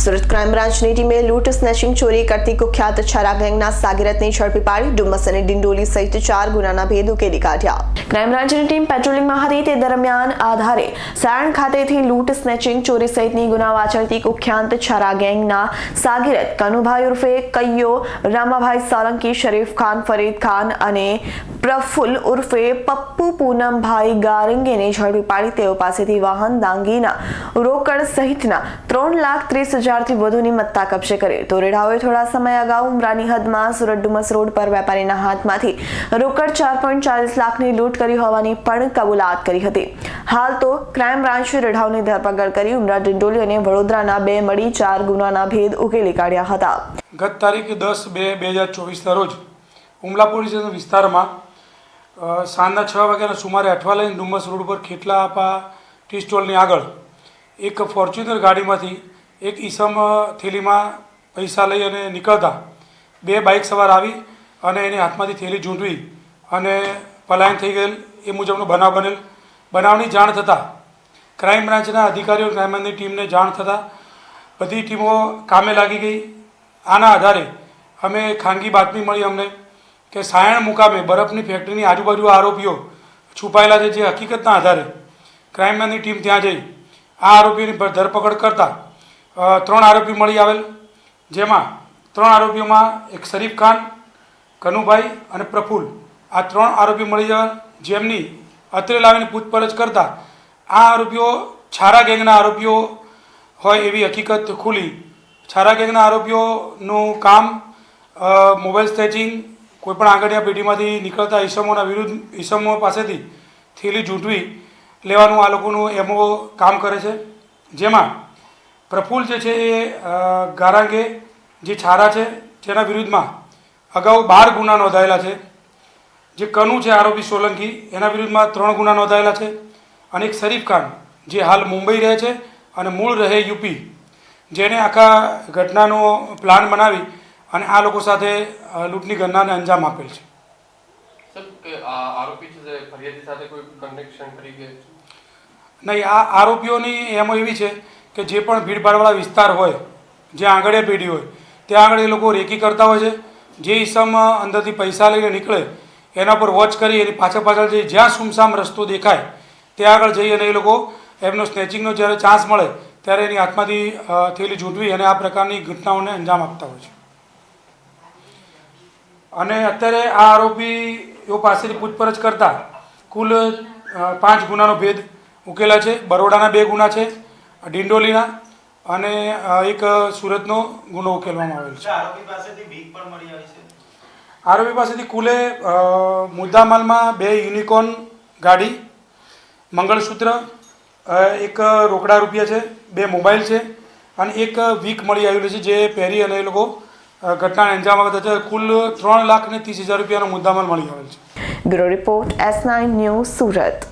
Surat crime બ્રાન્ચની ટીમે લૂંટ, સ્નેચિંગ ચોરી કરતી કુખ્યાત છારા ગેંગના સાગીરતને ઝડપી પાડી ડુમસ અને ડિંડોલી સહિત ચાર ગુનાના ભેદ ઉકેલી કાઢ્યા. ક્રાઇમ બ્રાન્ચની ટીમ પેટ્રોલિંગમાં હતી તે દરમિયાન આધારે સારણ ખાતેથી લૂંટ, સ્નેચિંગ ચોરી સહિતની ગુનાઓ આચરતી કુખ્યાત છારા ગેંગના સાગીરત કનુભાઈ ઉર્ફે કૈયો, રામાભાઈ સોલંકી, શરીફ ખાન, ફરીદ ખાન અને પ્રફુલ્લ ઉર્ફે પપ્પુ પૂનમભાઈ ગારંગેને ઝડપી પાડી તેઓ પાસેથી વાહન દાંગીના રોકડ સહિતના ત્રણ લાખ ત્રીસ હજારથી વધુની મત્તા કબજે કરી. તોરેડાઓએ થોડા સમય અગાઉ ઉમરાની હદમાં સુરત ડુમસ રોડ પર વેપારીના હાથમાંથી રોકડ ચાર પોઈન્ટ ચાલીસ લાખની લૂંટ કરી હોવાની પણ કબૂલાત કરી હતી. હાલ તો ક્રાઇમ બ્રાન્ચે રેઢાઓની ધરપકડ કરી ઉમરા ડિંડોલી અને વડોદરાના બે મળી ચાર ગુનાના ભેદ ઉકેલી કાઢ્યા હતા. ગત તારીખ દસ બે બે હજાર ચોવીસના રોજ ઉમલા પોલીસ વિસ્તારમાં સાંજના છ વાગ્યાના સુમારે અઠવા લઈને ડુમસ રોડ ઉપર ખેટલા આપા ટી સ્ટોલની આગળ એક ફોર્ચ્યુનર ગાડીમાંથી એક ઈસમ થેલીમાં પૈસા લઈ અને નીકળતા. બે બાઇક સવાર આવી અને એની હાથમાંથી થેલી ઝૂંટવી અને પલાયન થઈ ગયેલ. એ મુજબનો બનાવ બનેલ. બનાવની જાણ થતાં ક્રાઇમ બ્રાન્ચના અધિકારીઓ ક્રાઇમ બ્રાન્ચની ટીમને જાણ થતાં બધી ટીમો કામે લાગી ગઈ. આના આધારે અમે ખાનગી બાતમી મળી અમને કે સાયણ મુકામે બરફની ફેક્ટરીની આજુબાજુ આરોપીઓ છુપાયેલા છે જે હકીકતના આધારે ક્રાઇમ બ્રાન્ચની ટીમ ત્યાં જઈ આ આરોપીઓની ધરપકડ કરતા ત્રણ આરોપી મળી આવેલ, જેમાં ત્રણ આરોપીઓમાં એક શરીફ ખાન, કનુભાઈ અને પ્રફુલ્લ આ ત્રણ આરોપી મળી જેમની અત્રે લાવીને પૂછપરછ કરતા આ આરોપીઓ છારા ગેંગના આરોપીઓ હોય એવી હકીકત ખુલી. છારા ગેંગના આરોપીઓનું કામ મોબાઈલ સ્ટેચિંગ કોઈપણ આંગળીયા પેઢીમાંથી નીકળતા ઈસમોના વિરુદ્ધ, ઈસમો પાસેથી થેલી ઝૂંટવી લેવાનું આ લોકોનું એમઓ કામ કરે છે. જેમાં પ્રફુલ્લ જે છે એ ગારાંગે જે છારા છે તેના વિરુદ્ધમાં અગાઉ બાર ગુના નોંધાયેલા છે. જે કનુ છે આરોપી સોલંકી એના વિરુદ્ધમાં ત્રણ ગુના નોંધાયેલા છે. અને એક શરીફ ખાન જે હાલ મુંબઈ રહે છે અને મૂળ રહે યુપી. જેને આખા ઘટનાનો પ્લાન બનાવી અને આ લોકો સાથે લૂંટની ઘટનાને અંજામ આપેલ છે? નહીં આ આરોપીઓની એમો એવી છે કે જે પણ ભીડભાડવાળા વિસ્તાર હોય જ્યાં આંગળે પેઢી હોય, ત્યાં આગળ એ લોકો રેકી કરતા હોય છે. જે ઈસમ અંદરથી પૈસા લઈને નીકળે, એના પર વોચ કરી, એની પાછળ પાછળ જઈ જ્યાં સુમસામ રસ્તો દેખાય, ત્યાં આગળ જઈ અને એ લોકો એમનો સ્નેચિંગનો જ્યારે ચાન્સ મળે, ત્યારે એની હાથમાંથી થયેલી થેલી અને આ પ્રકારની ઘટનાઓને અંજામ આપતા હોય છે. અને અત્યારે આ આરોપીઓ પાસેથી પૂછપરછ કરતાં કુલ પાંચ ગુનાનો ભેદ ઉકેલા છે. બરોડાના બે ગુના છે. ડિંડોલીના અને એક સુરતનો ગુનો ઉકેલવામાં આવેલ છે. આરોપી પાસેથી ભીખ પણ મળી આવી છે? આરોપી પાસેથી કુલે મુદ્દામાલમાં બે યુનિકોર્ન ગાડી મંગળસૂત્ર એક રોકડા રૂપિયા છે બે મોબાઈલ છે અને એક વીક મળી આવેલું છે જે પહેરી અને એ લોકો ઘટના ઘટનાને અંજામ આપતા છે કુલ ત્રણ લાખ ને ત્રીસ હજાર રૂપિયાનો મુદ્દામાલ મળી આવેલ છે. Bureau report S nine news Surat.